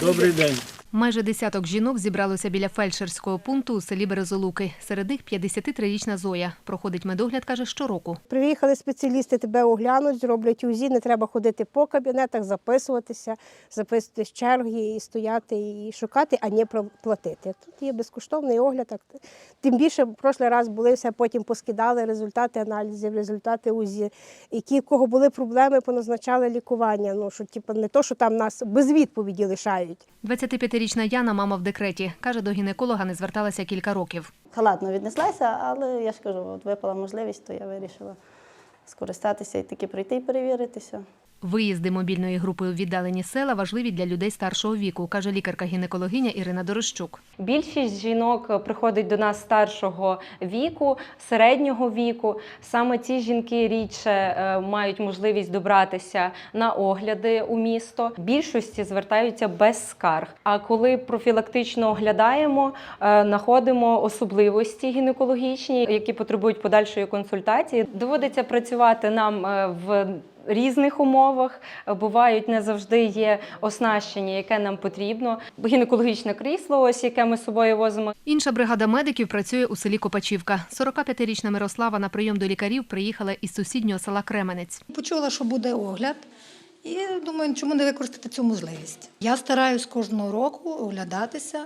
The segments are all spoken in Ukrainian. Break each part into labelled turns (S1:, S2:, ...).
S1: Добрий день.
S2: Майже десяток жінок зібралося біля фельдшерського пункту у селі Березолуки. Серед них 53-річна Зоя. Проходить медогляд, каже, щороку.
S3: Приїхали спеціалісти, тебе оглянуть, зроблять УЗІ, не треба ходити по кабінетах, записуватися, записуватись в черги і стояти і шукати, а не платити. Тут є безкоштовний огляд. Тим більше в прошлий раз були все, потім поскидали результати аналізів, результати УЗІ. Які в кого були проблеми, поназначали лікування. Ну що типу, не то, що там нас без відповіді лишають.
S2: 25-річна Яна, мама в декреті. Каже, до гінеколога не зверталася кілька років.
S4: халатно віднеслася, але я ж кажу, от випала можливість, то я вирішила скористатися і таки прийти і перевіритися.
S2: Виїзди мобільної групи у віддалені села важливі для людей старшого віку, каже лікарка-гінекологиня Ірина Дорощук.
S5: Більшість жінок приходить до нас старшого віку, середнього віку. Саме ці жінки рідше е, мають можливість добратися на огляди у місто. Більшості звертаються без скарг. А коли профілактично оглядаємо, е, знаходимо особливості гінекологічні, які потребують подальшої консультації. Доводиться працювати нам е, в різних умовах. Бувають не завжди є оснащення, яке нам потрібно. Гінекологічне крісло, ось яке ми з собою возимо.
S2: Інша бригада медиків працює у селі Копачівка. 45-річна Мирослава на прийом до лікарів приїхала із сусіднього села Кременець.
S6: Почула, що буде огляд, і думаю, чому не використати цю можливість. Я стараюсь кожного року оглядатися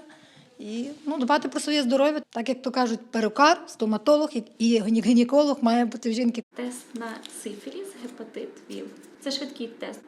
S6: і ну, дбати про своє здоров'я, так як то кажуть, перукар, стоматолог і гінеколог має бути в жінки.
S7: Тест на сифіліс, гепатит ВІЛ. Це швидкий тест.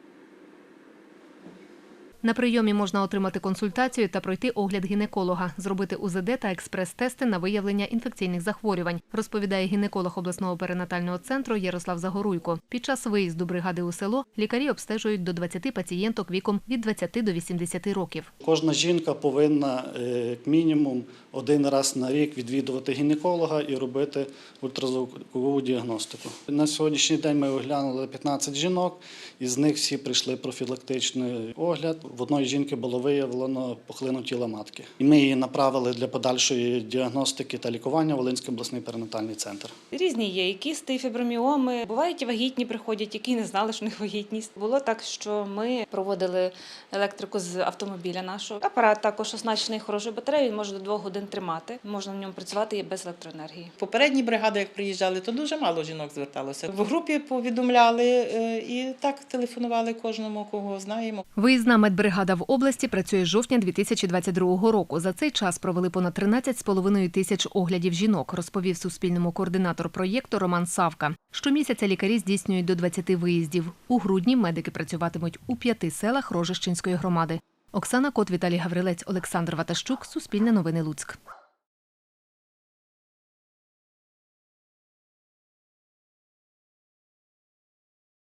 S2: На прийомі можна отримати консультацію та пройти огляд гінеколога, зробити УЗД та експрес-тести на виявлення інфекційних захворювань, розповідає гінеколог обласного перинатального центру Ярослав Загоруйко. Під час виїзду бригади у село лікарі обстежують до 20 пацієнток віком від 20 до 80 років.
S1: Кожна жінка повинна е, мінімум один раз на рік відвідувати гінеколога і робити ультразвукову діагностику. На сьогоднішній день ми оглянули 15 жінок, із них всі прийшли профілактичний огляд. В одної жінки було виявлено пухлину тіла матки. І ми її направили для подальшої діагностики та лікування в Волинський обласний перинатальний центр.
S8: Різні є, і кісти, і фіброміоми. Бувають і вагітні приходять, які не знали, що в них вагітність. Було так, що ми проводили електрику з автомобіля нашого. Апарат також оснащений хорошою батареєю, він може до двох годин тримати. Можна в ньому працювати і без електроенергії.
S9: Попередні бригади, як приїжджали, то дуже мало жінок зверталося. В групі повідомляли е, і так телефонували кожному, кого знаємо.
S2: Виїзна медбригада в області працює з жовтня 2022 року. За цей час провели понад 13,5 тисяч оглядів жінок, розповів Суспільному координатор проєкту Роман Савка. Щомісяця лікарі здійснюють до 20 виїздів. У грудні медики працюватимуть у п'яти селах Рожищенської громади. Оксана Кот, Віталій Гаврилець, Олександр Ватащук, Суспільне новини Луцьк.